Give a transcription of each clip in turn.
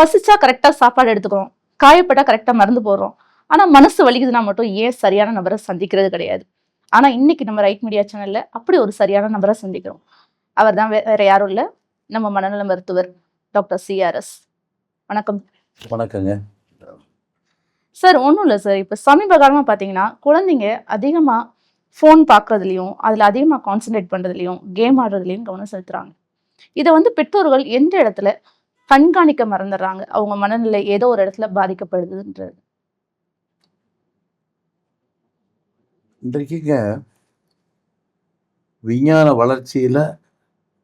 பசிச்சா கரெக்டா சாப்பாடு எடுத்துக்கிறோம். காயப்பட்டா கரெக்டா மருந்து போடுறோம் ஆனா மனசு வலிக்குதுன்னா மட்டும் ஏன் சரியான நபரை சந்திக்கிறது கிடையாது? ஆனா இன்னைக்கு நம்ம ரைட் மீடியா சேனல்ல அப்படி ஒரு சரியான நபரை சந்திக்கிறோம். அவர் தான் வேற யாரும் இல்ல. நம்ம மனநல மருத்துவர் டாக்டர் சிஆர்எஸ் வணக்கம். வணக்கங்க. சார் ஒன்றும் இல்லை சார் இப்போ சமீப காலமாக பார்த்தீங்கன்னா குழந்தைங்க அதிகமாக ஃபோன் பார்க்குறதுலையும் அதில் அதிகமாக கான்சென்ட்ரேட் பண்ணுறதுலையும் கேம் ஆடுறதுலையும் கவனம் செலுத்துறாங்க. இதை வந்து பெற்றோர்கள் எந்த இடத்துல கண்காணிக்க மறந்துடுறாங்க. அவங்க மனநிலை ஏதோ ஒரு இடத்துல பாதிக்கப்படுதுன்றது. இன்றைக்குங்க விஞ்ஞான வளர்ச்சியில்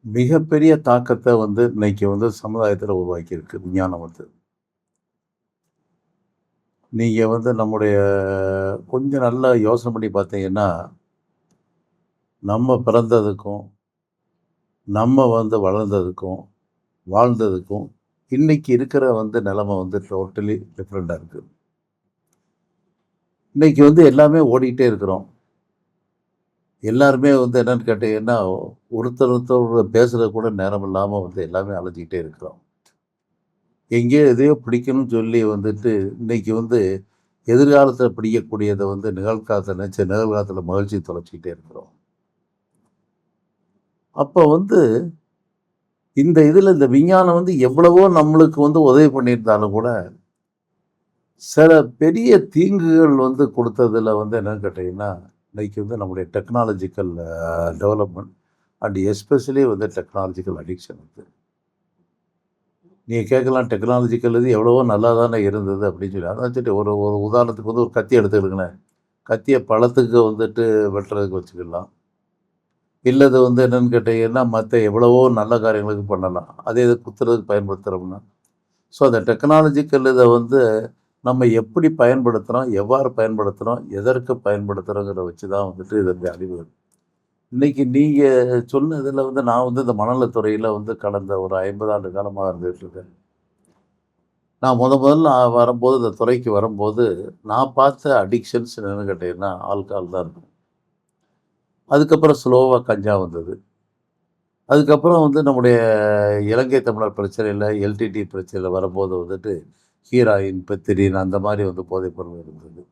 மிகப்பெரிய தாக்கத்தை வந்து இன்னைக்கு வந்து சமுதாயத்தில் உருவாக்கியிருக்கு விஞ்ஞானம் வந்து. நீங்கள் வந்து நம்முடைய கொஞ்சம் நல்லா யோசனை பண்ணி பார்த்தீங்கன்னா நம்ம பிறந்ததுக்கும் நம்ம வந்து வளர்ந்ததுக்கும் வாழ்ந்ததுக்கும் இன்னைக்கு இருக்கிற வந்து நிலமை வந்து டோட்டலி டிஃப்ரெண்ட்டாக இருக்குது இன்றைக்கி வந்து எல்லாமே ஓடிக்கிட்டே இருக்கிறோம். எல்லாருமே வந்து என்னன்னு கேட்டீங்கன்னா ஒருத்தர் ஒருத்தர் பேசுகிற கூட நேரம் இல்லாமல் வந்து எல்லாமே அலைஞ்சிக்கிட்டே இருக்கிறோம். எங்கேயோ எதையோ பிடிக்கணும்னு சொல்லி வந்துட்டு இன்னைக்கு வந்து எதிர்காலத்தில் பிடிக்கக்கூடியதை வந்து நிகழ்காலத்தை நினச்சி நிகழ்காலத்தில் மகிழ்ச்சி தொலைச்சிக்கிட்டே இருக்கிறோம். அப்போ வந்து இந்த இதில் இந்த விஞ்ஞானம் வந்து எவ்வளவோ நம்மளுக்கு வந்து உதவி பண்ணியிருந்தாலும் கூட சில பெரிய தீங்குகள் வந்து கொடுத்ததில் வந்து என்னன்னு கேட்டிங்கன்னா இன்றைக்கி வந்து நம்முடைய டெக்னாலஜிக்கல் டெவலப்மெண்ட் அண்ட் எஸ்பெஷலி வந்து டெக்னாலஜிக்கல் அடிக்ஷன் வந்து. நீங்கள் கேட்கலாம் டெக்னாலஜிக்கல் இது எவ்வளவோ நல்லா தானே இருந்தது அப்படின்னு சொல்லி. அதான் சரி ஒரு ஒரு உதாரணத்துக்கு வந்து ஒரு கத்தி எடுத்துக்கிடுங்களேன் கத்தியை பழத்துக்கு வந்துட்டு வெட்டுறதுக்கு வச்சுக்கலாம். இல்லது வந்து என்னன்னு கேட்டிங்கன்னா மற்ற எவ்வளவோ நல்ல காரியங்களுக்கு பண்ணலாம். அதே இது குத்துறதுக்கு பயன்படுத்துகிறோம்னா ஸோ அந்த டெக்னாலஜிக்கல் இதை வந்து நம்ம எப்படி பயன்படுத்துகிறோம் எவ்வாறு பயன்படுத்துகிறோம் எதற்கு பயன்படுத்துகிறோங்கிற வச்சு தான் வந்துட்டு இதனுடைய அறிவு. இன்றைக்கி நீங்கள் சொன்னதில் வந்து நான் வந்து இந்த மணலத்துறையில் வந்து கடந்த ஒரு ஐம்பது ஆண்டு காலமாக இருந்துகிட்டு இருக்கேன். நான் முத முதல்ல வரும்போது இந்த துறைக்கு வரும்போது நான் பார்த்த அடிக்ஷன்ஸ் என்னென்னு கேட்டீங்கன்னா ஆல்கால் தான் இருக்கும். அதுக்கப்புறம் ஸ்லோவாக கஞ்சா வந்தது. அதுக்கப்புறம் வந்து நம்முடைய இலங்கை தமிழர் பிரச்சனையில் எல்டிடி பிரச்சனையில் வரும்போது வந்துட்டு ஹீராயின் பெத்திரின் அந்த மாதிரி வந்து போதைப்பொருள் இருந்தது.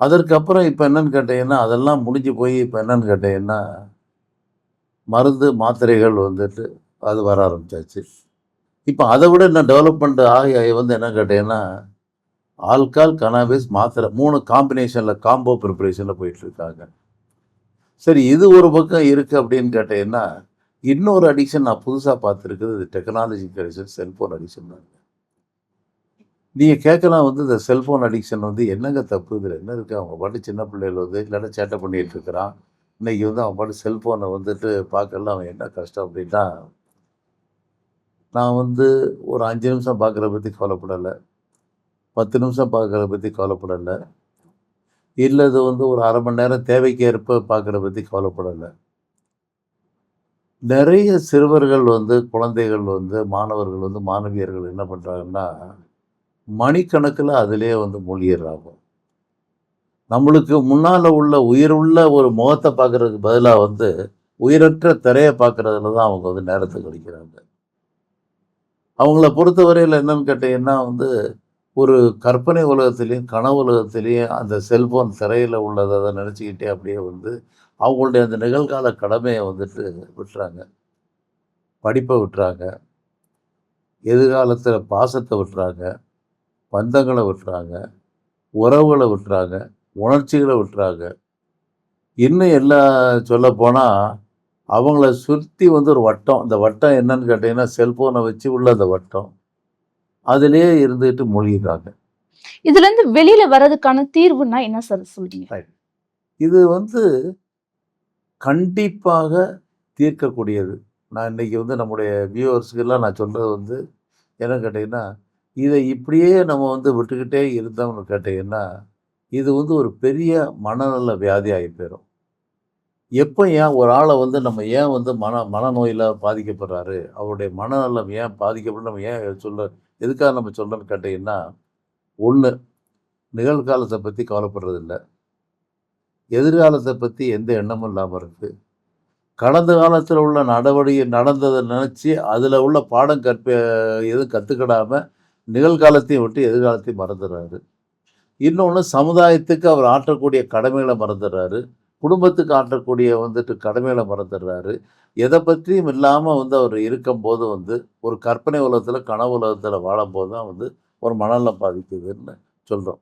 அதற்கப்புறம் இப்போ என்னன்னு கேட்டீங்கன்னா அதெல்லாம் முடிஞ்சு போய் இப்போ என்னன்னு கேட்டீங்கன்னா மருந்து மாத்திரைகள் வந்துட்டு அது வர ஆரம்பிச்சாச்சு. இப்போ அதை விட இன்னும் டெவலப்மெண்ட் ஆகி ஆகி வந்து என்ன கேட்டீங்கன்னா ஆல்கால் கனாபிஸ் மாத்திரை மூணு காம்பினேஷனில் காம்போ ப்ரிப்பரேஷனில் போயிட்டுருக்காங்க சரி இது ஒரு பக்கம் இருக்குது அப்படின்னு கேட்டீங்கன்னா இன்னொரு அடிக்ஷன் நான் புதுசாக பார்த்துருக்குறது டெக்னாலஜி அடிக்ஷன் செல்ஃபோன் அடிக்ஷன் தான். நீங்கள் கேட்கலாம் வந்து இந்த செல்ஃபோன் அடிக்ஷன் வந்து என்னங்க தப்பு? இதில் என்ன இருக்குது அவங்க பாட்டு சின்ன பிள்ளைகள் வந்து இல்லைன்னா சேட்டை பண்ணிகிட்டு இருக்கிறான். வந்து அவன் பாட்டு செல்ஃபோனை வந்துட்டு பார்க்கலாம் அவன் என்ன கஷ்டம் அப்படின்னா நான் வந்து ஒரு அஞ்சு நிமிஷம் பார்க்குறத பற்றி கவலைப்படலை. பத்து நிமிஷம் பார்க்குறத பற்றி கவலைப்படலை. இல்லை இது வந்து ஒரு அரை மணி நேரம் தேவைக்கு ஏற்ப பார்க்குறத பற்றி கவலைப்படலை. நிறைய சிறுவர்கள் வந்து குழந்தைகள் வந்து மாணவர்கள் வந்து மாணவியர்கள் என்ன பண்ணுறாங்கன்னா மணிக்கணக்கில் அதிலே வந்து மூழ்கிடுறாங்க. நம்மளுக்கு முன்னால் உள்ள உயிருள்ள ஒரு முகத்தை பார்க்குறதுக்கு பதிலாக வந்து உயிரற்ற திரையை பார்க்குறதுல தான் அவங்க வந்து நேரத்தை கழிக்கிறாங்க. அவங்கள பொறுத்த வரையில் என்னன்னு கேட்டிங்கன்னா வந்து ஒரு கற்பனை உலகத்துலேயும் கனவு உலகத்துலேயும் அந்த செல்ஃபோன் திரையில் உள்ளதை அதை நினச்சிக்கிட்டே அப்படியே வந்து அவங்களுடைய அந்த நிகழ்கால கடமையை வந்துட்டு விட்டுறாங்க. படிப்பை விட்டுறாங்க. எதிர்காலத்தில் பாசத்தை விட்டுறாங்க. பந்தங்களை விட்டுறாங்க. உறவுகளை விட்டுறாங்க. உணர்ச்சிகளை விட்டுறாங்க. இன்னும் எல்லாம் சொல்லப்போனால் அவங்கள சுற்றி வந்து ஒரு வட்டம். அந்த வட்டம் என்னன்னு கேட்டிங்கன்னா செல்ஃபோனை வச்சு உள்ள அந்த வட்டம். அதிலே இருந்துட்டு மூழ்கிடுறாங்க இதுல இருந்து வெளியில வர்றதுக்கான தீர்வுன்னா என்ன சார் சொல்றீங்க? இது வந்து கண்டிப்பாக தீர்க்கக்கூடியது. நான் இன்னைக்கு வந்து நம்முடைய வியூவர்ஸுக்கெல்லாம் நான் சொல்கிறது வந்து என்ன கேட்டிங்கன்னா இதை இப்படியே நம்ம வந்து விட்டுக்கிட்டே இருந்தோம்னு கேட்டிங்கன்னா இது வந்து ஒரு பெரிய மனநல வியாதி ஆகி போயிடும் எப்போ ஏன் ஒரு ஆளை வந்து நம்ம ஏன் வந்து மன மனநோயில் பாதிக்கப்படுறாரு? அவருடைய மனநலம் ஏன் பாதிக்கப்படும்? நம்ம ஏன் சொல்ல எதுக்காக நம்ம சொல்கிறோம்னு கேட்டிங்கன்னா ஒன்று நிகழ்காலத்தை பற்றி கவலைப்படுறதில்ல. எதிர்காலத்தை பற்றி எந்த எண்ணமும் இல்லாமல் இருக்குது கடந்த காலத்தில் உள்ள நடவடிக்கை நடந்ததை நினச்சி அதில் உள்ள பாடம் கற்ப எதுவும் கற்றுக்கிடாமல் நிகழ்காலத்தையும் விட்டு எதிர்காலத்தையும் மறந்துடுறாரு. இன்னொன்று சமுதாயத்துக்கு அவர் ஆற்றக்கூடிய கடமைகளை மறந்துடுறாரு. குடும்பத்துக்கு ஆற்றக்கூடிய வந்துட்டு கடமையில் மறந்துடுறாரு. எதை பற்றியும் இல்லாமல் வந்து அவர் இருக்கும்போது வந்து ஒரு கற்பனை உலகத்தில் கனவு உலகத்தில் வாழும்போது தான் வந்து ஒரு மனநலம் பாதிக்குதுன்னு சொல்கிறோம்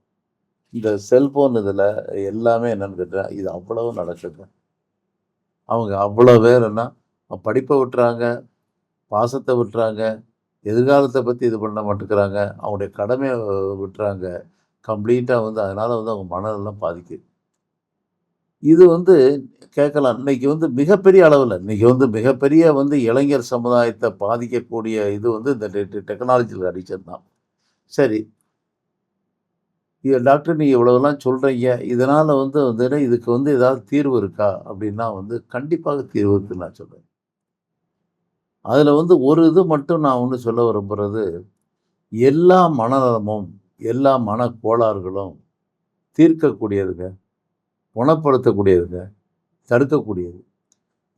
இந்த செல்ஃபோன் இதில் எல்லாமே என்னன்னு கேட்டால் இது அவ்வளவு நடக்குது. அவங்க அவ்வளோ பேர் என்ன படிப்பை விட்டுறாங்க பாசத்தை விட்டுறாங்க எதிர்காலத்தை பற்றி இது பண்ண மாட்டேங்கிறாங்க அவங்களுடைய கடமையை விட்டுறாங்க. கம்ப்ளீட்டாக வந்து அதனால் வந்து அவங்க மனநலம் பாதிக்குது. இது வந்து கேட்கலாம். இன்னைக்கு வந்து மிகப்பெரிய அளவில் இன்னைக்கு வந்து மிகப்பெரிய வந்து இளைஞர் சமுதாயத்தை பாதிக்கக்கூடிய இது வந்து இந்த டெக்னாலஜியில் அடிச்சது தான். சரி. இது டாக்டர் நீங்கள் இவ்வளோலாம் சொல்கிறீங்க இதனால் வந்து வந்து இதுக்கு வந்து ஏதாவது தீர்வு இருக்கா? அப்படின்னா வந்து கண்டிப்பாக தீர்வு இருக்குன்னு நான் சொல்கிறேன் அதில் வந்து ஒரு இது மட்டும் நான் ஒன்று சொல்ல விரும்புகிறது எல்லா மனநலமும் எல்லா மன கோளாறுகளும் தீர்க்கக்கூடியதுங்க. குணப்படுத்தக்கூடியதுங்க தடுக்கக்கூடியது.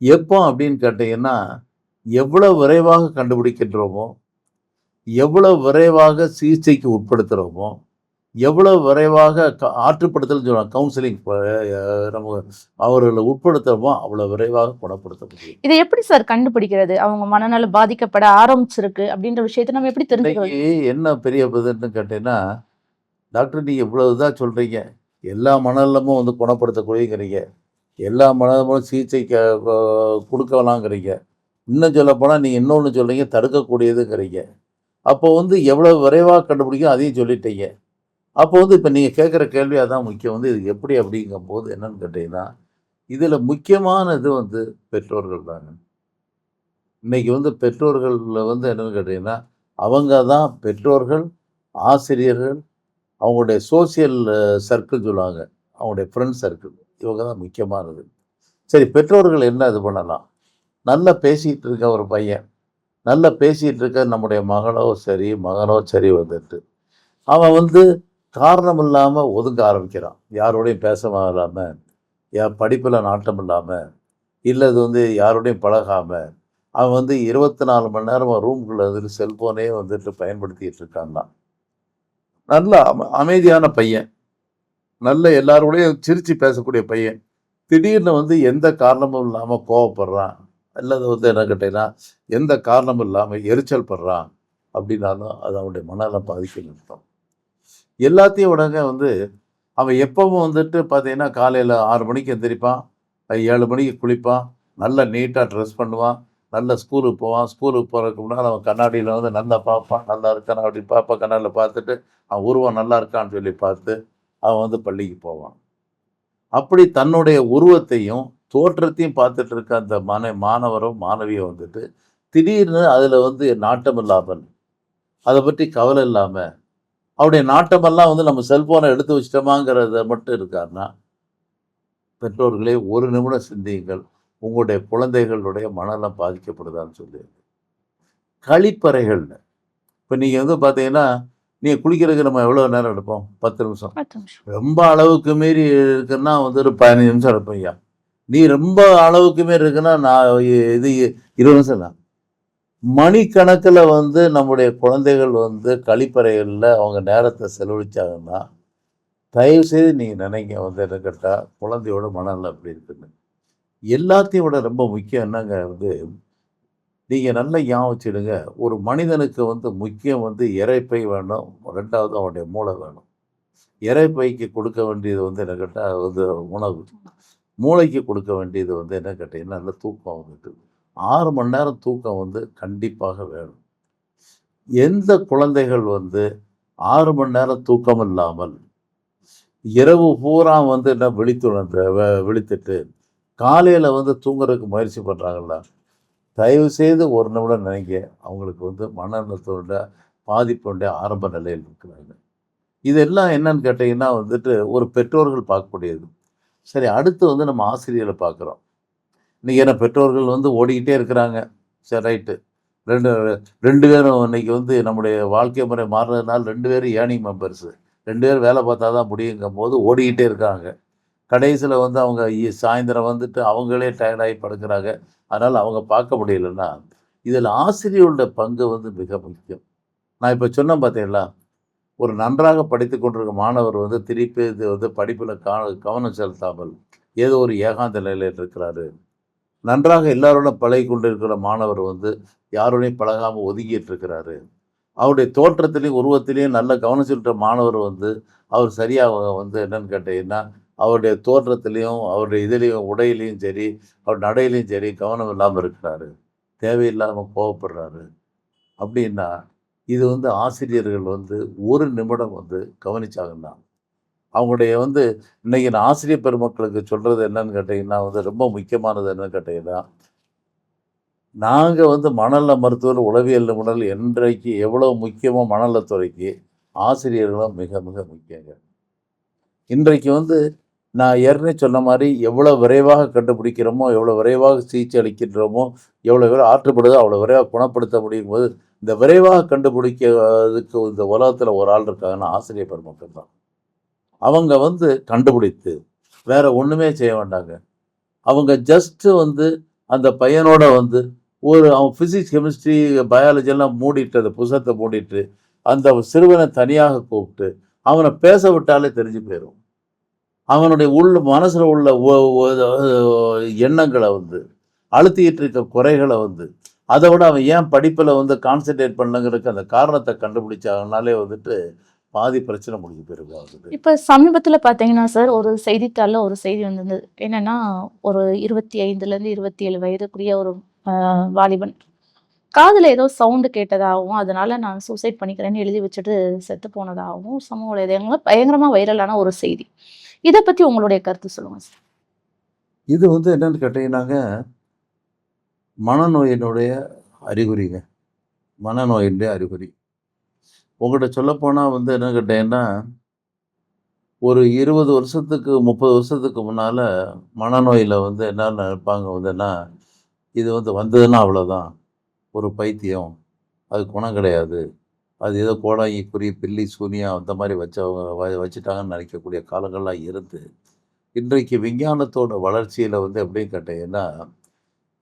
எப்போ அப்படின்னு கேட்டிங்கன்னா எவ்வளோ விரைவாக கண்டுபிடிக்கின்றோமோ எவ்வளோ விரைவாக சிகிச்சைக்கு உட்படுத்துகிறோமோ எவ்வளோ விரைவாக க ஆற்றுப்படுத்தல் சொல்லுவாங்க கவுன்சிலிங் நம்ம அவர்களை உட்படுத்துகிறோமோ அவ்வளோ விரைவாக குணப்படுத்த முடியும். இதை எப்படி சார் கண்டுபிடிக்கிறது? அவங்க மனநலம் பாதிக்கப்பட ஆரம்பிச்சிருக்கு அப்படின்ற விஷயத்தை நம்ம எப்படி தெரிஞ்சுக்கிறது இன்னைக்கு என்ன பெரிய இதுன்னு கேட்டீங்கன்னா டாக்டர் நீங்கள் இவ்வளவு தான் சொல்கிறீங்க எல்லா மணலமும் வந்து குணப்படுத்தக்கூடியங்கிறீங்க. எல்லா மனநலமும் சிகிச்சை க- கொடுக்கலாங்கிறீங்க இன்னும் சொல்லப்போனால் நீங்கள் இன்னொன்று சொல்கிறீங்க தடுக்கக்கூடியதுங்கிறீங்க. அப்போ வந்து எவ்வளோ விரைவாக கண்டுபிடிக்கும் அதையும் சொல்லிட்டீங்க. அப்போ வந்து இப்போ நீங்கள் கேட்குற கேள்வி அதான் முக்கியம். வந்து இது எப்படி அப்படிங்கும் போது என்னன்னு கேட்டிங்கன்னா இதில் முக்கியமான இது வந்து பெற்றோர்கள் தாங்க. இன்னைக்கு வந்து பெற்றோர்களில் வந்து என்னென்னு கேட்டிங்கன்னா அவங்க தான் பெற்றோர்கள் ஆசிரியர்கள் அவங்களுடைய சோசியல் சர்க்கிள் சொல்லுவாங்க. அவங்களுடைய ஃப்ரெண்ட் சர்க்கிள் இவங்க தான் முக்கியமானது. சரி பெற்றோர்கள் என்ன இது பண்ணலாம்? நல்லா பேசிகிட்டு இருக்க ஒரு பையன் நல்லா பேசிகிட்டு இருக்க நம்முடைய மகளோ சரி மகனோ சரி வந்துட்டு அவன் வந்து காரணம் இல்லாமல் ஒதுங்க ஆரம்பிக்கிறான். யாரோடையும் பேச இல்லாமல் யார் படிப்பில் நாட்டம் இல்லாமல் இல்லை இது வந்து யாரோடையும் பழகாமல் அவன் வந்து இருபத்தி நாலு மணி நேரம் ரூம்குள்ளே வந்துட்டு செல்ஃபோனே வந்துட்டு பயன்படுத்திகிட்டு இருக்கான்லாம் நல்ல அமைதியான பையன். நல்ல எல்லாரோடையும் சிரித்து பேசக்கூடிய பையன். திடீர்னு வந்து எந்த காரணமும் இல்லாமல் கோவப்படுறான். அல்லது வந்து என்ன கேட்டீங்கன்னா எந்த காரணமும் இல்லாமல் எரிச்சல் படுறான் அப்படின்னாலும் அது அவனுடைய மனநலம் பாதிக்க நிறுத்தம். எல்லாத்தையும் உடனே வந்து அவன் எப்பவும் வந்துட்டு பார்த்தீங்கன்னா காலையில் ஆறு மணிக்கு எந்திரிப்பான் ஏழு மணிக்கு குளிப்பான் நல்ல நீட்டாக ட்ரெஸ் பண்ணுவான் நல்ல ஸ்கூலுக்கு போவான். ஸ்கூலுக்கு போகிறதுக்கு முன்னால் அவன் கண்ணாடியில் வந்து நல்லா பார்ப்பான். நல்லா இருக்கான் அப்படி பார்ப்பான் கண்ணாடியில் பார்த்துட்டு அவன் உருவம் நல்லா இருக்கான்னு சொல்லி பார்த்து அவன் வந்து பள்ளிக்கு போவான். அப்படி தன்னுடைய உருவத்தையும் தோற்றத்தையும் பார்த்துட்டு இருக்க அந்த மன மாணவரும் மாணவியும் வந்துட்டு திடீர்னு அதில் வந்து நாட்டம் இல்லாமல் அதை பற்றி கவலை இல்லாமல் அவருடைய நாட்டமெல்லாம் வந்து நம்ம செல்ஃபோனை எடுத்து வச்சிட்டோமாங்கிறத மட்டும் இருக்காருன்னா பெற்றோர்களே ஒரு நிமிடம் சிந்தியுங்கள். உங்களுடைய குழந்தைகளுடைய மனநலம் பாதிக்கப்படுதான்னு சொல்லி கழிப்பறைகள் இப்போ நீங்கள் வந்து பார்த்தீங்கன்னா நீங்கள் குளிக்கிறதுக்கு நம்ம எவ்வளோ நேரம் எடுப்போம்? பத்து நிமிஷம். ரொம்ப அளவுக்கு மீறி இருக்குன்னா வந்து ஒரு பதினஞ்சு நிமிஷம் எடுப்பேன் ஐயா. நீ ரொம்ப அளவுக்கு மீறி இருக்குன்னா நான் இது இருபது நிமிஷம் தான் மணிக்கணக்கில் வந்து நம்முடைய குழந்தைகள் வந்து கழிப்பறைகளில் அவங்க நேரத்தை செலவழிச்சாங்கன்னா தயவு செய்து நீங்கள் நினைங்க வந்து என்ன கேட்டால் குழந்தையோட மனநலம் அப்படி இருக்குன்னு. எல்லாத்தையும் விட ரொம்ப முக்கியம் என்னங்க வந்து நீங்கள் நல்லா ஞாபகம் வச்சுடுங்க ஒரு மனிதனுக்கு வந்து முக்கியம் வந்து இறைப்பை வேணும் ரெண்டாவது அவனுடைய மூளை வேணும். இறைப்பைக்கு கொடுக்க வேண்டியது வந்து என்ன கேட்டால் வந்து உணவு. மூளைக்கு கொடுக்க வேண்டியது வந்து என்ன கேட்டீங்கன்னா நல்ல தூக்கம் வந்துட்டு ஆறு மணி நேரம் தூக்கம் வந்து கண்டிப்பாக வேணும். எந்த குழந்தைகள் வந்து ஆறு மணி நேரம் தூக்கம் இல்லாமல் இரவு பூரா வந்து என்ன விழித்துணர்ந்து விழித்துட்டு காலையில் வந்து தூங்குறதுக்கு முயற்சி பண்ணுறாங்களா தயவு செய்து ஒரு நிமிடம் நினைக்க அவங்களுக்கு வந்து மனநலத்தோட பாதிப்புடைய ஆரம்ப நிலையில் இருக்கிறாங்க. இதெல்லாம் என்னன்னு கேட்டிங்கன்னா வந்துட்டு ஒரு பெற்றோர்கள் பார்க்கக்கூடியது. சரி அடுத்து வந்து நம்ம ஆசிரியரை பார்க்குறோம். இன்றைக்கி என்ன பெற்றோர்கள் வந்து ஓடிக்கிட்டே இருக்கிறாங்க. சரி ரைட்டு. ரெண்டு ரெண்டு பேரும் இன்னைக்கு வந்து நம்முடைய வாழ்க்கை முறை மாறுறதுனால ரெண்டு பேரும் ஏர்னிங் மெம்பர்ஸு. ரெண்டு பேரும் வேலை பார்த்தா தான் முடியுங்கும் போது ஓடிக்கிட்டே இருக்காங்க. கடைசியில் வந்து அவங்க சாயந்தரம் வந்துட்டு அவங்களே டயர்டாகி படுக்கிறாங்க. அதனால் அவங்க பார்க்க முடியலன்னா இதில் ஆசிரியருடைய பங்கு வந்து மிக முக்கியம். நான் இப்போ சொன்னேன் பார்த்தீங்களா? ஒரு நன்றாக படித்து கொண்டிருக்க மாணவர் வந்து திருப்பி இது வந்து படிப்பில் கா கவனம் செலுத்தாமல் ஏதோ ஒரு ஏகாந்த நிலையில் இருக்கிறாரு. நன்றாக எல்லாரோட பழகி கொண்டிருக்கிற மாணவர் வந்து யாரோடையும் பழகாமல் ஒதுங்கிட்டு இருக்கிறாரு. அவருடைய தோற்றத்திலையும் உருவத்திலையும் நல்ல கவனம் செலுத்துகிற மாணவர் வந்து அவர் சரியாக வந்து என்னன்னு கேட்டீங்கன்னா அவருடைய தோற்றத்திலையும் அவருடைய இதுலேயும் உடையிலையும் சரி அவர் நடையிலையும் சரி கவனம் இல்லாமல் இருக்கிறாரு. தேவையில்லாமல் கோவப்படுறாரு. அப்படின்னா இது வந்து ஆசிரியர்கள் வந்து ஒரு நிமிடம் வந்து கவனிச்சாங்கன்னா அவங்களுடைய வந்து இன்றைக்கி நான் ஆசிரியர் பெருமக்களுக்கு சொல்கிறது என்னன்னு கேட்டிங்கன்னா வந்து ரொம்ப முக்கியமானது என்னன்னு கேட்டிங்கன்னா நாங்கள் வந்து மணலில் மருத்துவர் உளவியல் நிபுணர் என்றைக்கு எவ்வளோ முக்கியமோ மணலத்துறைக்கு ஆசிரியர்களும் மிக மிக முக்கியங்க. இன்றைக்கு வந்து நான் ஏற்கனவே சொன்ன மாதிரி எவ்வளோ விரைவாக கண்டுபிடிக்கிறோமோ எவ்வளோ விரைவாக சிகிச்சை அளிக்கின்றோமோ எவ்வளோ விரைவாக ஆற்றுப்படுதோ அவ்வளோ விரைவாக குணப்படுத்த முடியும் போது இந்த விரைவாக கண்டுபிடிக்கிறதுக்கு இந்த உலகத்தில் ஒரு ஆள் இருக்காங்கன்னா ஆசிரியர் பெருமக்கள் தான் அவங்க வந்து கண்டுபிடித்து வேற ஒன்றுமே செய்ய வேண்டாங்க அவங்க ஜஸ்ட்டு வந்து அந்த பையனோட வந்து ஒரு அவன் ஃபிசிக்ஸ் கெமிஸ்ட்ரி பயாலஜிலாம் மூடிட்டு அந்த புத்தகத்தை மூடிட்டு அந்த சிறுவனை தனியாக கூப்பிட்டு அவனை பேச விட்டாலே தெரிஞ்சு போயிடும் அவனுடைய உள்ள மனசில் உள்ள எண்ணங்களை வந்து அழுத்திக்கிட்டு இருக்க குறைகளை வந்து அதை விட அவன் ஏன் படிப்பில் வந்து கான்சென்ட்ரேட் பண்ணலங்கிறதுக்கு அந்த காரணத்தை கண்டுபிடிச்சாங்கனாலே வந்துட்டு பாதி பிரச்சனை முடிஞ்சு போயிருக்கும் இப்போ சமீபத்தில் பார்த்தீங்கன்னா சார் ஒரு செய்தித்தாளில் ஒரு செய்தி வந்திருந்தது என்னென்னா ஒரு இருபத்தி ஐந்துலேருந்து இருபத்தி ஏழு வயதுக்குரிய ஒரு வாலிபன் காதில் ஏதோ சவுண்டு கேட்டதாகவும் அதனால நான் சூசைட் பண்ணிக்கிறேன்னு எழுதி வச்சுட்டு செத்து போனதாகவும் சமூக வலைதளங்களில் பயங்கரமாக வைரலான ஒரு செய்தி. இதை பற்றி உங்களுடைய கருத்து சொல்லுங்கள் சார் இது வந்து என்னன்னு கேட்டீங்கன்னாங்க மனநோயினுடைய அறிகுறிங்க. மனநோயினுடைய அறிகுறி. உங்கள்கிட்ட சொல்லப்போனால் வந்து என்ன கேட்டீங்கன்னா ஒரு இருபது வருஷத்துக்கு முப்பது வருஷத்துக்கு முன்னால் மனநோயில் வந்து என்ன நினைப்பாங்க வந்துன்னா இது வந்து வந்ததுன்னா அவ்வளோதான் ஒரு பைத்தியம். அது குணம் கிடையாது. அது ஏதோ கோடாங்கி குறி பில்லி சூனியா அந்த மாதிரி வச்சவங்க வ- வச்சுட்டாங்கன்னு நினைக்கக்கூடிய காலங்கள்லாம் இருந்து இன்றைக்கு விஞ்ஞானத்தோட வளர்ச்சியில் வந்து எப்படின்னு கேட்டீங்கன்னா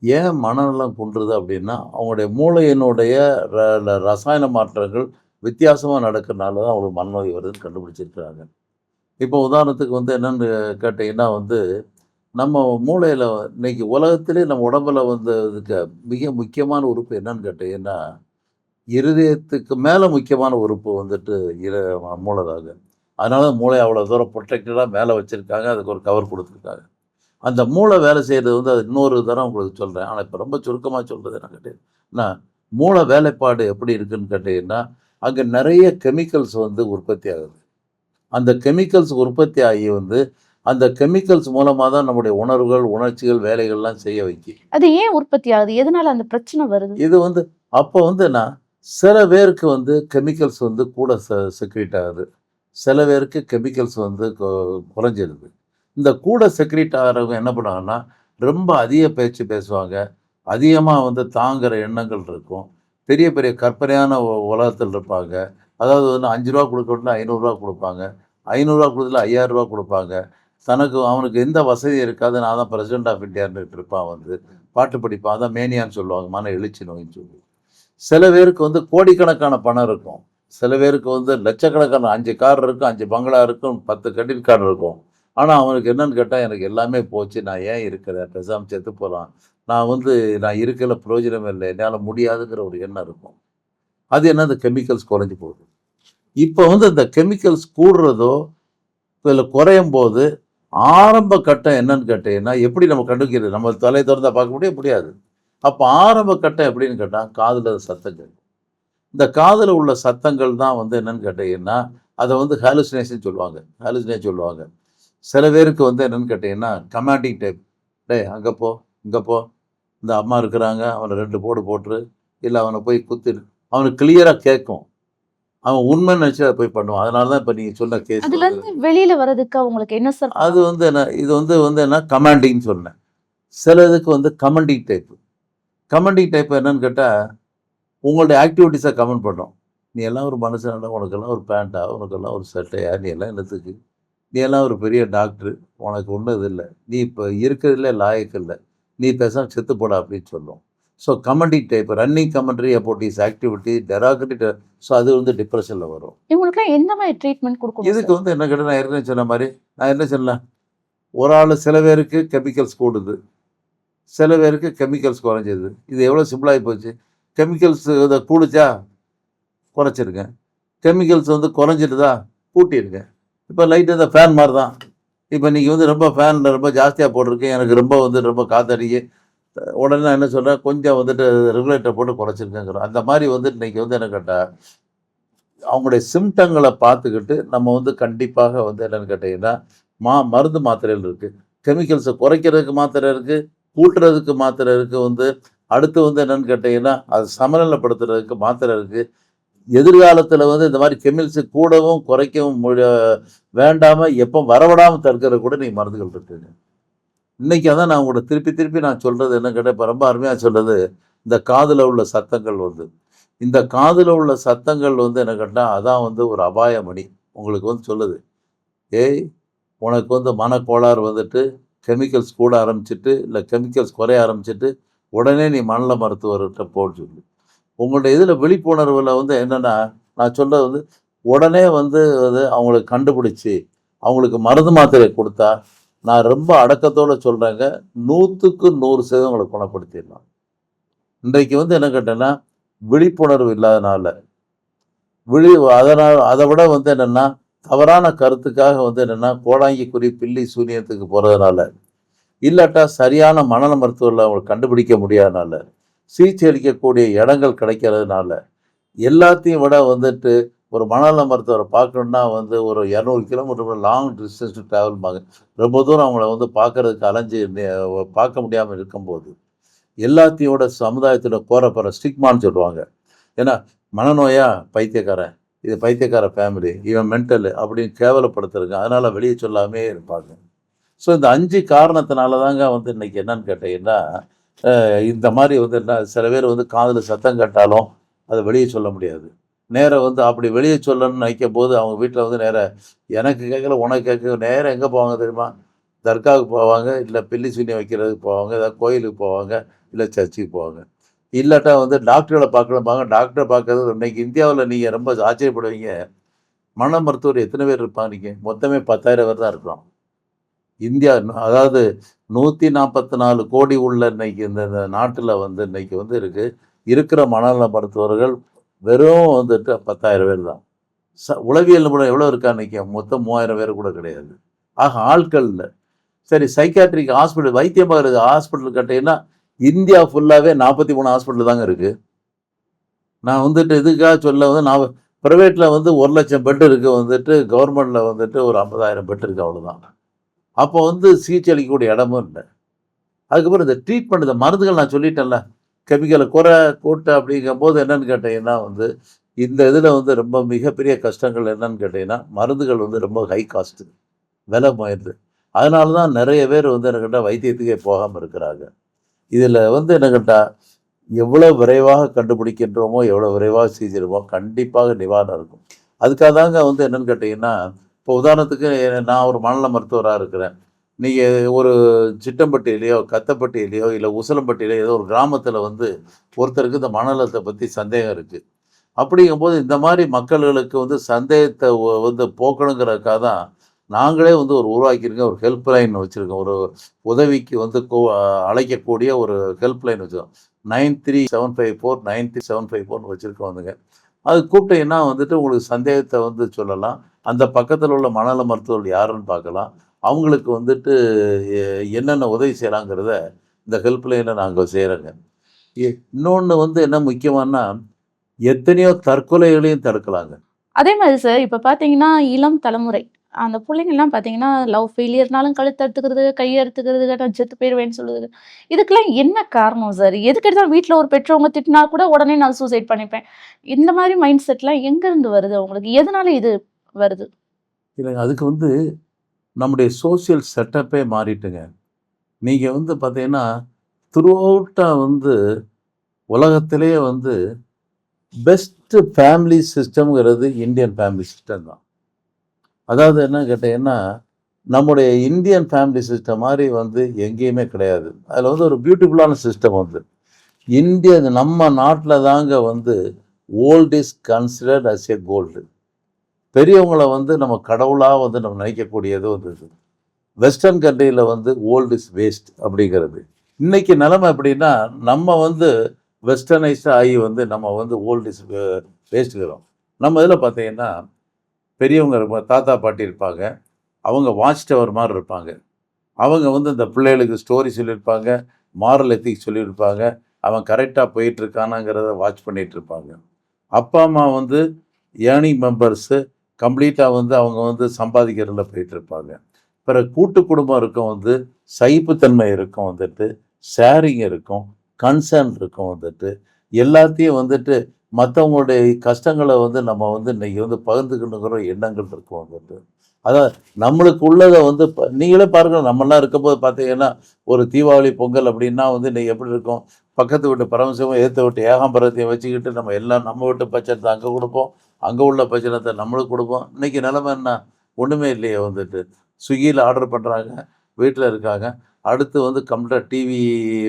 ஏன் மனநலம் குன்றுது அப்படின்னா அவங்களுடைய மூளையினுடைய ர- ரசாயன மாற்றங்கள் வித்தியாசமாக நடக்கிறனால தான் அவங்களுக்கு மனநோய் வருதுன்னு கண்டுபிடிச்சிருக்கிறாங்க. இப்போ உதாரணத்துக்கு வந்து என்னென்னு கேட்டிங்கன்னா வந்து நம்ம மூளையில் இன்றைக்கி உலகத்திலே நம்ம உடம்புல வந்து இதுக்கு மிக முக்கியமான உறுப்பு என்னன்னு கேட்டிங்கன்னா இருதயத்துக்கு மேலே முக்கியமான உறுப்பு வந்துட்டு இர மூளை தாங்க அதனால மூளை அவ்வளோ தூரம் ப்ரொடெக்டடாக மேலே வச்சுருக்காங்க அதுக்கு ஒரு கவர் கொடுத்துருக்காங்க. அந்த மூளை வேலை செய்கிறது வந்து அது இன்னொரு தரம் உங்களுக்கு சொல்கிறேன் ஆனால் இப்போ ரொம்ப சுருக்கமாக சொல்கிறது என்ன கேட்டீங்கன்னா மூளை வேலைப்பாடு எப்படி இருக்குன்னு கேட்டிங்கன்னா அங்கே நிறைய கெமிக்கல்ஸ் வந்து உற்பத்தி ஆகுது. அந்த கெமிக்கல்ஸ் உற்பத்தி ஆகி வந்து அந்த கெமிக்கல்ஸ் மூலமாக தான் நம்முடைய உணர்வுகள் உணர்ச்சிகள் வேலைகள்லாம் செய்ய வைக்கும். அது ஏன் உற்பத்தி ஆகுது? எதனால அந்த பிரச்சனை வருது? இது வந்து அப்போ வந்து நான் சில பேருக்கு வந்து கெமிக்கல்ஸ் வந்து கூட செக்ரேட் ஆகுது. சில பேருக்கு கெமிக்கல்ஸ் வந்து கொ- குறைஞ்சிருது. இந்த கூட செக்ரேட் ஆகிறவங்க என்ன பண்ணுவாங்கன்னா ரொம்ப அதிக பேச்சு பேசுவாங்க. அதிகமாக வந்து தாங்குகிற எண்ணங்கள் இருக்கும். பெரிய பெரிய கற்பனையான உலகத்தில் இருப்பாங்க. அதாவது வந்து அஞ்சு ரூபா கொடுக்கணும்னா ஐநூறுரூவா கொடுப்பாங்க. ஐநூறுரூவா கொடுத்துல ஐயாயிரரூவா கொடுப்பாங்க. தனக்கு அவனுக்கு எந்த வசதி இருக்காது. நான் தான் பிரசிடென்ட் ஆஃப் இந்தியான்னு இருப்பான் வந்து. பாட்டு படிப்பான். அதான் மேனியான்னு சொல்லுவாங்க. மன எழுச்சி நோயின்னு சொல்லி சில பேருக்கு வந்து கோடிக்கணக்கான பணம் இருக்கும். சில பேருக்கு வந்து லட்சக்கணக்கான அஞ்சு கார் இருக்கும் அஞ்சு பங்களா இருக்கும் பத்து கிரெடிட் கார்டு இருக்கும். ஆனால் அவனுக்கு என்னன்னு கேட்டால் எனக்கு எல்லாமே போச்சு. நான் ஏன் இருக்கிறேன் பேசாம செத்து போகலாம் நான் வந்து நான் இருக்கிற பிரயோஜனம் இல்லை. என்னால் முடியாதுங்கிற ஒரு எண்ணம் இருக்கும். அது என்ன? இந்த கெமிக்கல்ஸ் குறைஞ்சி போகுது. இப்போ வந்து இந்த கெமிக்கல்ஸ் கூடுறதோ இதில் குறையும் போது ஆரம்ப கட்டம் என்னன்னு கேட்டீங்கன்னா எப்படி நம்ம கண்டுக்கிறது நம்ம தலை திறந்தால் பார்க்க முடிய முடியாது. அப்போ ஆரம்ப கட்டம் எப்படின்னு கேட்டால் காதில் சத்தங்கள். இந்த காதில் உள்ள சத்தங்கள் தான் வந்து என்னன்னு கேட்டீங்கன்னா அதை வந்து ஹாலுசினேஷன் சொல்லுவாங்க. ஹாலுசினேஷன் சொல்லுவாங்க. சில பேருக்கு வந்து என்னன்னு கேட்டீங்கன்னா கமாண்டிங் டைப் டேய் அங்கே போ இங்கே போ. இந்த அம்மா இருக்கிறாங்க அவனை ரெண்டு போடு போட்டுரு. இல்லை அவனை போய் குத்திடு அவனுக்கு கிளியராக கேட்கும். அவன் உண்மை நினச்சி அதை போய் பண்ணுவான். அதனால தான் இப்போ நீங்கள் சொன்ன கேஸ் அதுல இருந்து வெளியில வர்றதுக்கு அவங்களுக்கு என்ன சார் அது வந்து என்ன இது வந்து வந்து என்ன கமாண்டிங் சொன்னேன். சில இதுக்கு வந்து கமெண்டிங் டைப் கமெண்டிங் டைப் என்னன்னு கேட்டால் உங்களுடைய ஆக்டிவிட்டீஸை கமெண்ட் பண்ணோம் நீ எல்லாம் ஒரு மனுஷனா உனக்கெல்லாம் ஒரு பேண்ட்டா உனக்கெல்லாம் ஒரு சட்டையா நீ எல்லாம் என்னத்துக்கு? நீ எல்லாம் ஒரு பெரிய டாக்டர் உனக்கு ஒன்றும் இது இல்லை. நீ இப்போ இருக்கிறதுல லாயக்கு இல்லை. நீ பேசாம செத்து போடா அப்படின்னு சொல்லும் so commentary type running commentary about is activity டெராகட்டி so அது வந்து டிப்ரெஷனில் வரும். இவங்களுக்குலாம் எந்த மாதிரி ட்ரீட்மெண்ட் கொடுக்கணும் இதுக்கு வந்து என்ன கேட்டால் நான் ஏற்கனவே சொன்ன மாதிரி நான் என்ன சொன்னேன் ஒரு ஆள் சில பேருக்கு கெமிக்கல்ஸ் கூடுது சில பேருக்கு கெமிக்கல்ஸ் குறைஞ்சது இது எவ்வளோ சிம்பிளாகி போச்சு? கெமிக்கல்ஸ் இதை கூடிச்சா? குறைச்சிருக்கேன் கெமிக்கல்ஸ் வந்து குறைஞ்சிட்டுதா? கூட்டியிருக்கேன் இப்போ லைட் இந்த ஃபேன் மாதிரி தான் இப்போ நீங்கள் வந்து ரொம்ப ஃபேனில் ரொம்ப ஜாஸ்தியாக போட்டிருக்கேன் எனக்கு ரொம்ப வந்து ரொம்ப காத்தடிக்கு உடனே நான் என்ன சொல்கிறேன் கொஞ்சம் வந்துட்டு ரெகுலேட்டர் போட்டு குறைச்சிருக்கேங்கிறோம் அந்த மாதிரி வந்து இன்றைக்கி வந்து என்ன கேட்டால் அவங்களுடைய சிம்டங்களை பார்த்துக்கிட்டு நம்ம வந்து கண்டிப்பாக வந்து என்னென்னு கேட்டிங்கன்னா மா மருந்து மாத்திரைகள் இருக்குது கெமிக்கல்ஸை குறைக்கிறதுக்கு மாத்திரை இருக்குது கூட்டுறதுக்கு மாத்திரை இருக்குது வந்து அடுத்து வந்து என்னென்னு கேட்டிங்கன்னா அது சமநிலைப்படுத்துறதுக்கு மாத்திரை இருக்குது எதிர்காலத்தில் வந்து இந்த மாதிரி கெமிக்கல்ஸு கூடவும் குறைக்கவும் வேண்டாமல் எப்போ வரவிடாமல் தடுக்கிறத கூட நீ மருந்துகள் இருக்குங்க. இன்றைக்கி அதான் நான் உங்கள்கிட்ட திருப்பி திருப்பி நான் சொல்கிறது என்ன கேட்டால் இப்போ ரொம்ப அருமையாக சொல்கிறது இந்த காதில் உள்ள சத்தங்கள் வந்து. இந்த காதில் உள்ள சத்தங்கள் வந்து என்ன கேட்டால் அதான் வந்து ஒரு அபாயமணி. உங்களுக்கு வந்து சொல்லுது ஏய் உனக்கு வந்து மனக்கோளாறு வந்துட்டு கெமிக்கல்ஸ் கூட ஆரம்பிச்சிட்டு இல்லை கெமிக்கல்ஸ் குறைய ஆரம்பிச்சிட்டு உடனே நீ மணல மருத்துவர்கிட்ட போக சொல்லு. உங்களுடைய இதில் விழிப்புணர்வில் வந்து என்னென்னா நான் சொல்கிறது வந்து உடனே வந்து அது அவங்களுக்கு கண்டுபிடிச்சி அவங்களுக்கு மருந்து மாத்திரை கொடுத்தா நான் ரொம்ப அடக்கத்தோடு சொல்கிறேங்க நூற்றுக்கு நூறு சதவீதம் உங்களை குணப்படுத்திடலாம். இன்றைக்கு வந்து என்ன கேட்டேன்னா விழிப்புணர்வு இல்லாதனால. விழி அதனால் அதை விட வந்து என்னென்னா தவறான கருத்துக்காக வந்து என்னென்னா கோடாங்கி குறி பில்லி சூனியத்துக்கு போகிறதுனால இல்லாட்டா சரியான மனநல மருத்துவர்கள் அவங்க கண்டுபிடிக்க முடியாதனால சிகிச்சை அளிக்கக்கூடிய இடங்கள் கிடைக்கிறதுனால எல்லாத்தையும் விட வந்துட்டு ஒரு மனநல மருத்துவரை பார்க்கணுன்னா வந்து ஒரு இரநூறு கிலோமீட்டர் லாங் டிஸ்டன்ஸ் ட்ராவல் பாங்க ரொம்ப தூரம் அவங்கள வந்து பார்க்கறதுக்கு அலைஞ்சு பார்க்க முடியாமல் இருக்கும்போது எல்லாத்தையோட சமுதாயத்தில் போகிற ஸ்டிக்மான்னு சொல்லுவாங்க. ஏன்னா மனநோயா பைத்தியக்காரன். இது பைத்தியக்கார ஃபேமிலி இவன் மென்டல் அப்படின்னு கேவலப்படுத்துறதுங்க அதனால் வெளியே சொல்லாமே இருப்பாங்க. ஸோ இந்த அஞ்சு காரணத்தினால தாங்க வந்து இன்னைக்கு என்னன்னு கேட்டீங்கன்னா இந்த மாதிரி வந்து என்ன சில பேர் வந்து காதில் சத்தம் கேட்டாலும் அதை வெளியே சொல்ல முடியாது. நேராக வந்து அப்படி வெளியே சொல்லணும்னு நினைக்கும் போது அவங்க வீட்டில் வந்து நேராக எனக்கு கேட்கல உனக்கு கேட்க நேராக எங்கே போவாங்க தெரியுமா? தர்காவுக்கு போவாங்க இல்லை பில்லி சீனி வைக்கிறதுக்கு போவாங்க ஏதாவது கோயிலுக்கு போவாங்க இல்லை சர்ச்சுக்கு போவாங்க. இல்லாட்டா வந்து டாக்டர்களை பார்க்கணும்பாங்க. டாக்டரை பார்க்கறது இன்னைக்கு இந்தியாவில் நீங்கள் ரொம்ப ஆச்சரியப்படுவீங்க. மன மருத்துவர் எத்தனை பேர் இருப்பாங்க நீங்கள் மொத்தமே பத்தாயிரம் பேர் தான் இருக்கிறோம். இந்தியா அதாவது நூற்றி நாற்பத்தி நாலு கோடி உள்ள இன்னைக்கு இந்த இந்த நாட்டில் வந்து இன்னைக்கு வந்து இருக்குது இருக்கிற மனநல மருத்துவர்கள் வெறும் வந்துட்டு பத்தாயிரம் பேர் தான். ச உளவியல் நிபுணர் எவ்வளோ இருக்கா இன்னைக்கு? மொத்தம் மூவாயிரம் பேர் கூட கிடையாது. ஆக ஆட்கள் இல்லை. சரி சைக்காட்ரிக் ஹாஸ்பிட்டல் வைத்தியம் பார்க்குறது ஹாஸ்பிட்டல் கட்டிங்கன்னா இந்தியா ஃபுல்லாகவே நாற்பத்தி மூணு ஹாஸ்பிட்டல் தாங்க இருக்குது நான் வந்துட்டு இதுக்காக சொல்ல வந்து நான் ப்ரைவேட்டில் வந்து ஒரு லட்சம் பெட் இருக்குது வந்துட்டு கவர்மெண்ட்டில் வந்துட்டு ஒரு ஐம்பதாயிரம் பெட் இருக்குது அவ்வளோதான் அப்போ வந்து சிகிச்சை அளிக்கக்கூடிய இடமும் இல்லை. அதுக்கப்புறம் இந்த ட்ரீட்மெண்ட் இந்த மருந்துகள் நான் சொல்லிட்டேன்ல கெமிக்கலை குறை கூட்ட அப்படிங்கும்போது என்னன்னு கேட்டீங்கன்னா வந்து இந்த இதில் வந்து ரொம்ப மிகப்பெரிய கஷ்டங்கள் என்னன்னு கேட்டிங்கன்னா மருந்துகள் வந்து ரொம்ப ஹை காஸ்ட்டு விலை போயிடுது அதனால தான் நிறைய பேர் வந்து என்கிட்ட வைத்தியத்துக்கே போகாமல் இருக்கிறாங்க. இதில் வந்து என்ன கேட்டால் எவ்வளோ விரைவாக கண்டுபிடிக்கின்றோமோ எவ்வளோ விரைவாக செய்திருவோம் கண்டிப்பாக நிவாரணம் இருக்கும். அதுக்காக தாங்க வந்து என்னென்னு கேட்டிங்கன்னா இப்போ உதாரணத்துக்கு நான் ஒரு மனநல மருத்துவராக இருக்கிறேன். நீங்கள் ஒரு சிட்டம்பட்டியிலையோ கத்தப்பட்டியிலையோ இல்லை உசலம்பட்டியிலையோ ஏதோ ஒரு கிராமத்தில் வந்து ஒருத்தருக்கு இந்த மாநிலத்தை பற்றி சந்தேகம் இருக்குது அப்படிங்கும்போது இந்த மாதிரி மக்களுக்கு வந்து சந்தேகத்தை வந்து போக்கணுங்கிறதுக்காக தான் நாங்களே வந்து ஒரு உருவாக்கியிருக்கோம் ஒரு ஹெல்ப் லைன் வச்சுருக்கோம். ஒரு உதவிக்கு வந்து கோ- அழைக்கக்கூடிய ஒரு ஹெல்ப் லைன் வச்சுருக்கோம். Nine three seven five four nine three seven five ஃபோர்னு வச்சுருக்கோம் வந்துங்க அது கூப்பிட்டீங்கன்னா வந்துட்டு உங்களுக்கு சந்தேகத்தை வந்து சொல்லலாம். அந்த பக்கத்தில் உள்ள மணல மருத்துவர்கள் யாருன்னு பார்க்கலாம். அவங்களுக்கு வந்துட்டு என்னென்ன உதவி செய்யலாங்கிறத இந்த ஹெல்ப் லைனில் நாங்கள் செய்கிறோங்க இன்னொன்று வந்து என்ன முக்கியமானா எத்தனையோ தற்கொலைகளையும் தடுக்கலாங்க. அதே மாதிரி சார் இப்போ பார்த்தீங்கன்னா இளம் தலைமுறை. அந்த பிள்ளைங்கள்லாம் பார்த்தீங்கன்னா லவ் ஃபெயிலியர்னாலும் கழுத்து அறுத்துக்கிறது கையை அறுத்துக்கிறது நான் செத்து போயிடுவேன்னு சொல்லுது. இதுக்கெல்லாம் என்ன காரணம் சார் எதுக்கு எடுத்தாலும் வீட்டில் ஒரு பெற்றவங்க திட்டினா கூட உடனே நான் சூசைட் பண்ணிப்பேன். இந்த மாதிரி மைண்ட் செட்லாம் எங்கேருந்து வருது உங்களுக்கு? எதனால இது வருது? இல்லைங்க அதுக்கு வந்து நம்முடைய சோசியல் செட்டப்பே மாறிட்டுங்க. நீங்கள் வந்து பார்த்தீங்கன்னா த்ரூஅவுட்டாக வந்து உலகத்திலேயே வந்து பெஸ்ட்டு ஃபேமிலி சிஸ்டம்ங்கிறது இந்தியன் ஃபேமிலி சிஸ்டம் தான். அதாவது என்ன கேட்டீங்கன்னா நம்முடைய இந்தியன் ஃபேமிலி சிஸ்டம் மாதிரி வந்து எங்கேயுமே கிடையாது. அதில் வந்து ஒரு பியூட்டிஃபுல்லான சிஸ்டம் வந்து இந்திய நம்ம நாட்டில் தாங்க வந்து old is considered as a gold பெரியவங்களை வந்து நம்ம கடவுளாக வந்து நம்ம நினைக்கக்கூடியது வந்து வெஸ்டர்ன் கண்ட்ரியில் வந்து ஓல்ட் இஸ் வேஸ்ட் அப்படிங்கிறது. இன்னைக்கு நிலமை எப்படின்னா நம்ம வந்து வெஸ்டர்னைஸ்ட் ஆகி வந்து நம்ம வந்து ஓல்ட் இஸ் வேஸ்ட்டுக்கிறோம் நம்ம இதில் பார்த்தீங்கன்னா பெரியவங்க இருப்பாங்க தாத்தா பாட்டி இருப்பாங்க. அவங்க வாட்ச் டவர் மாதிரி இருப்பாங்க. அவங்க வந்து இந்த பிள்ளைகளுக்கு ஸ்டோரி சொல்லியிருப்பாங்க மாரல் எத்திக் சொல்லியிருப்பாங்க. அவன் கரெக்டாக போயிட்டுருக்கானாங்கிறத வாட்ச் பண்ணிகிட்ருப்பாங்க இருப்பாங்க அப்பா அம்மா வந்து ஏர்னிங் மெம்பர்ஸு கம்ப்ளீட்டாக வந்து அவங்க வந்து சம்பாதிக்கிறதுல போயிட்டுருப்பாங்க. பிற பிறகு கூட்டு குடும்பம் இருக்கும் வந்து சகிப்புத்தன்மை இருக்கும் வந்துட்டு ஷேரிங் இருக்கும் கன்சர்ன் இருக்கும் வந்துட்டு எல்லாத்தையும் வந்துட்டு மற்றவங்களுடைய கஷ்டங்களை வந்து நம்ம வந்து இன்னைக்கு வந்து பகிர்ந்துக்கணுங்கிற எண்ணங்கள் இருக்கும் வந்துட்டு அதான் நம்மளுக்கு உள்ளதை வந்து நீங்களே பாருங்கள் நம்மளாம் இருக்கும்போது பார்த்தீங்கன்னா ஒரு தீபாவளி பொங்கல் அப்படின்னா வந்து இன்னைக்கு எப்படி இருக்கும்? பக்கத்து வீட்டு பரமசிவம் ஏற்ற விட்டு ஏகாம்பரத்தையும் வச்சுக்கிட்டு நம்ம எல்லாம் நம்ம வீட்டு பச்சனத்தை அங்கே கொடுப்போம் அங்கே உள்ள பச்சனத்தை நம்மளுக்கு கொடுப்போம். இன்னைக்கு நிலமை என்ன? ஒன்றுமே இல்லையே வந்துட்டு. ஸ்விக்கியில் ஆர்டர் பண்ணுறாங்க வீட்டில் இருக்காங்க. அடுத்து வந்து கம்ப்யூட்டர் டிவி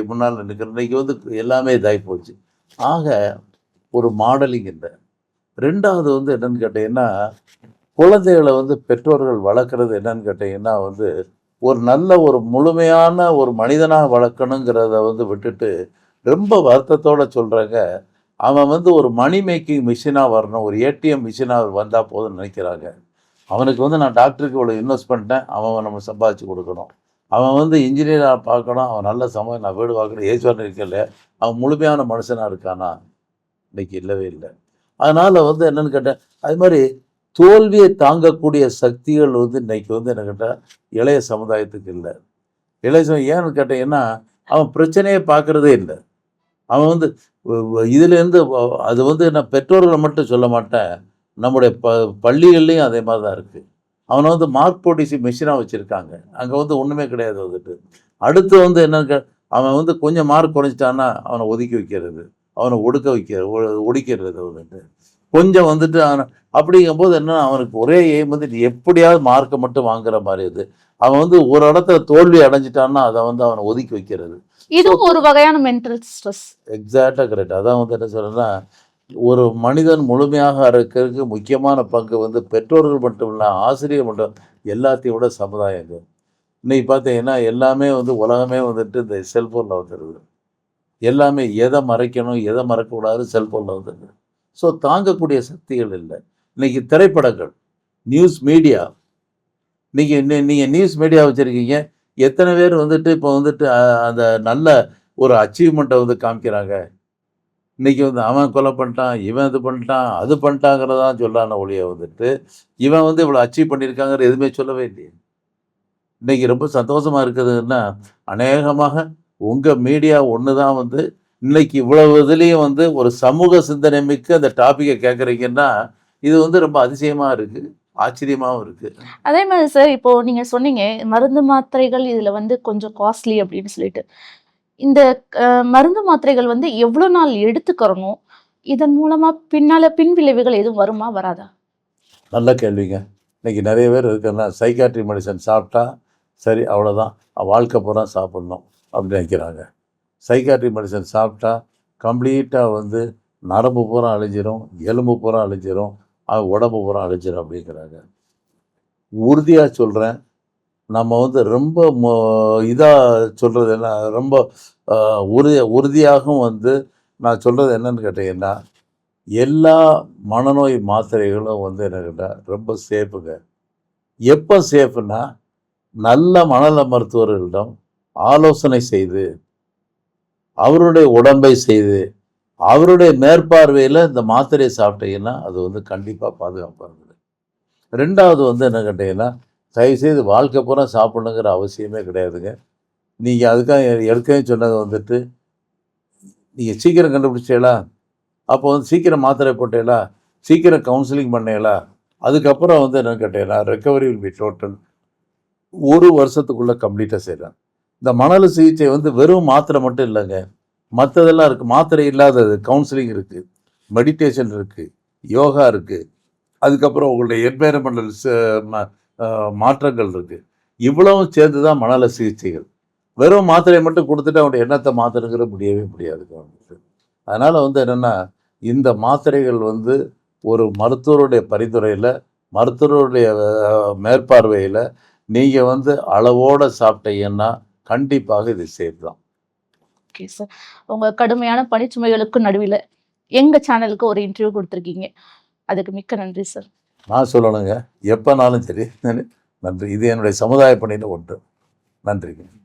முன்னால் நிற்கிற இன்னைக்கு வந்து எல்லாமே இதாகி போச்சு. ஆக ஒரு மாடலிங் இந்த. ரெண்டாவது வந்து என்னன்னு கேட்டிங்கன்னா குழந்தைகளை வந்து பெற்றோர்கள் வளர்க்குறது என்னன்னு கேட்டிங்கன்னா வந்து ஒரு நல்ல ஒரு முழுமையான ஒரு மனிதனாக வளர்க்கணுங்கிறத வந்து விட்டுட்டு ரொம்ப வருத்தத்தோட சொல்கிறாங்க அவன் வந்து ஒரு மணி மேக்கிங் மிஷினாக வரணும் ஒரு ஏடிஎம் மிஷினாக வந்தால் போதும்னு நினைக்கிறாங்க. அவனுக்கு வந்து நான் டாக்டருக்கு இவ்வளோ இன்வெஸ்ட் பண்ணிட்டேன் அவன் நம்ம சம்பாதிச்சு கொடுக்கணும். அவன் வந்து இன்ஜினியராக பார்க்கணும் அவன் நல்ல சமயம் நான் வீடு பார்க்கணும் ஏஜ்வான் இருக்கல அவன் முழுமையான மனுஷனாக இருக்கானா? இன்னைக்கு இல்லவே இல்லை. அதனால் வந்து என்னென்னு கேட்டேன் அது மாதிரி தோல்வியை தாங்கக்கூடிய சக்திகள் வந்து இன்னைக்கு வந்து என்ன கேட்டால் இளைய சமுதாயத்துக்கு இல்லை. இளைய சமுதாயம் ஏன்னு கேட்டீங்கன்னா அவன் பிரச்சனையை பார்க்குறதே இல்லை. அவன் வந்து இதுலேருந்து அது வந்து நான் பெற்றோர்களை மட்டும் சொல்ல மாட்டேன். நம்முடைய ப பள்ளிகள்லேயும் அதே மாதிரி தான் இருக்குது அவனை வந்து மார்க் போட்டிசி மிஷினாக வச்சுருக்காங்க. அங்கே வந்து ஒன்றுமே கிடையாது வந்துட்டு. அடுத்து வந்து என்னன்னு கே- அவன் வந்து கொஞ்சம் மார்க் குறைஞ்சிட்டான்னா அவனை ஒதுக்கி வைக்கிறது. அவனை ஒடுக்க வைக்க ஒ- ஒடிக்கிறது வந்துட்டு கொஞ்சம் வந்துட்டு அவனை அப்படிங்கும்போது என்ன அவனுக்கு ஒரே எய்ம் வந்து நீ எப்படியாவது மார்க்கை மட்டும் வாங்குற மாதிரி இது அவன் வந்து ஒரு இடத்துல தோல்வி அடைஞ்சிட்டான்னா அதை வந்து அவனை ஒதுக்கி வைக்கிறது. இதுவும் ஒரு வகையான மென்டல் ஸ்ட்ரெஸ் எக்ஸாக்டாக கரெக்ட் அதான் வந்து என்ன சொல்றேன்னா ஒரு மனிதன் முழுமையாக இருக்கிறதுக்கு முக்கியமான பங்கு வந்து பெற்றோர்கள் மட்டும் இல்லை ஆசிரியர் மட்டும் எல்லாத்தையும் விட சமுதாயங்கள். இன்னைக்கு பார்த்தீங்கன்னா எல்லாமே வந்து உலகமே வந்துட்டு இந்த செல்ஃபோனில் வந்துடுது எல்லாமே எதை மறைக்கணும் எதை மறக்கக்கூடாது செல்ஃபோனில் வந்துருக்கு ஸோ தாங்கக்கூடிய சக்திகள் இல்லை. இன்றைக்கி திரைப்படங்கள் நியூஸ் மீடியா நீங்கள் நீங்கள் நியூஸ் மீடியா வச்சுருக்கீங்க. எத்தனை பேர் வந்துட்டு இப்போ வந்துட்டு அந்த நல்ல ஒரு அச்சீவ்மெண்ட்டை வந்து காமிக்கிறாங்க. இன்னைக்கு வந்து அவன் கொலை பண்ணிட்டான் இவன் இது பண்ணிட்டான் அது பண்ணிட்டாங்கிறதான் சொல்லான ஒழிய வந்துட்டு இவன் வந்து இவ்வளோ அச்சீவ் பண்ணியிருக்காங்கிற எதுவுமே சொல்லவே இல்லையே. இன்னைக்கு ரொம்ப சந்தோஷமா இருக்குதுன்னா அநேகமாக உங்கள் மீடியா ஒன்று தான் வந்து இன்னைக்கு இவ்வளவு இதுலேயும் வந்து ஒரு சமூக சிந்தனை மிக்க அந்த டாப்பிக்கை கேட்குறீங்கன்னா இது வந்து ரொம்ப அதிசயமாக இருக்குது ஆச்சரியமாகவும் இருக்குது அதே மாதிரி சார் இப்போ நீங்க சொன்னீங்க மருந்து மாத்திரைகள் இதுல வந்து கொஞ்சம் காஸ்ட்லி அப்படின்னு சொல்லிட்டு. இந்த மருந்து மாத்திரைகள் வந்து எவ்வளவு நாள் எடுத்துக்கிறணும்? இதன் மூலமா பின்னால பின் விளைவுகள் எதுவும் வருமா வராதா? நல்ல கேள்விங்க. இன்னைக்கு நிறைய பேர் இருக்குன்னா சைக்காட்ரி மெடிசன் சாப்பிட்டா சரி அவ்வளோதான் வாழ்க்கை பூரா சாப்பிட்ணும். அப்படின்னு நினைக்கிறாங்க. சைக்காட்ரி மெடிசன் சாப்பிட்டா கம்ப்ளீட்டாக வந்து நரம்பு பூரா அழிஞ்சிரும் எலும்பு பூரா அழிஞ்சிரும் அது உடம்பு பூரா அழிஞ்சிரும் அப்படிங்கிறாங்க. உறுதியாக சொல்கிறேன் நம்ம வந்து ரொம்ப இதாக சொல்கிறது என்ன ரொம்ப உறு உறுதியாகவும் வந்து நான் சொல்கிறது என்னன்னு கேட்டிங்கன்னா எல்லா மனநோய் மாத்திரைகளும் வந்து என்ன கேட்டால் ரொம்ப சேஃபுங்க எப்போ சேஃப்னா நல்ல மனநல மருத்துவர்களிடம் ஆலோசனை செய்து அவருடைய உடம்பை செய்து அவருடைய மேற்பார்வையில் இந்த மாத்திரையை சாப்பிட்டீங்கன்னா அது வந்து கண்டிப்பாக பாதுகாப்பாக இருக்குது ரெண்டாவது வந்து என்ன கேட்டீங்கன்னா தயவுசெய்து வாழ்க்கை பூரா சாப்பிடணுங்கிற அவசியமே கிடையாதுங்க. நீங்கள் அதுக்காக ஏற்கனவே சொன்னது வந்துட்டு நீங்கள் சீக்கிரம் கண்டுபிடிச்சீங்களா அப்போ வந்து சீக்கிரம் மாத்திரை போட்டீங்களா? சீக்கிரம் கவுன்சிலிங் பண்ணீங்களா? அதுக்கப்புறம் வந்து என்னென்னு கேட்டீங்கன்னா ரெக்கவரி வில் பி டோட்டல் ஒரு வருஷத்துக்குள்ளே கம்ப்ளீட்டாக செய்யலாம் இந்த மணல் சிகிச்சை வந்து வெறும் மாத்திரை மட்டும் இல்லைங்க. மற்றதெல்லாம் இருக்குது மாத்திரை இல்லாதது கவுன்சிலிங் இருக்குது மெடிடேஷன் இருக்குது யோகா இருக்குது அதுக்கப்புறம் உங்களுடைய என்வைரமெண்டல் மாற்றங்கள் இருக்குது இவ்வளவும் சேர்ந்து தான் மணல சிகிச்சைகள். வெறும் மாத்திரையை மட்டும் கொடுத்துட்டு அவனுடைய எண்ணத்தை மாத்திரைங்கிற முடியவே முடியாது. அவனுக்கு அதனால் வந்து என்னென்னா இந்த மாத்திரைகள் வந்து ஒரு மருத்துவருடைய பரிந்துரையில் மருத்துவருடைய மேற்பார்வையில் நீங்கள் வந்து அளவோடு சாப்பிட்டீங்கன்னா கண்டிப்பாக இது சேஃப் தான் ஓகே சார் உங்க கடுமையான பணிச்சுமைகளுக்கு நடுவில் எங்க சேனலுக்கு ஒரு இன்டர்வியூ கொடுத்துருக்கீங்க. அதுக்கு மிக்க நன்றி சார் நான் சொல்லணுங்க. எப்போனாலும் சரி. நன்றி. இது என்னுடைய சமுதாய பணியில் ஒன்று. நன்றிங்க.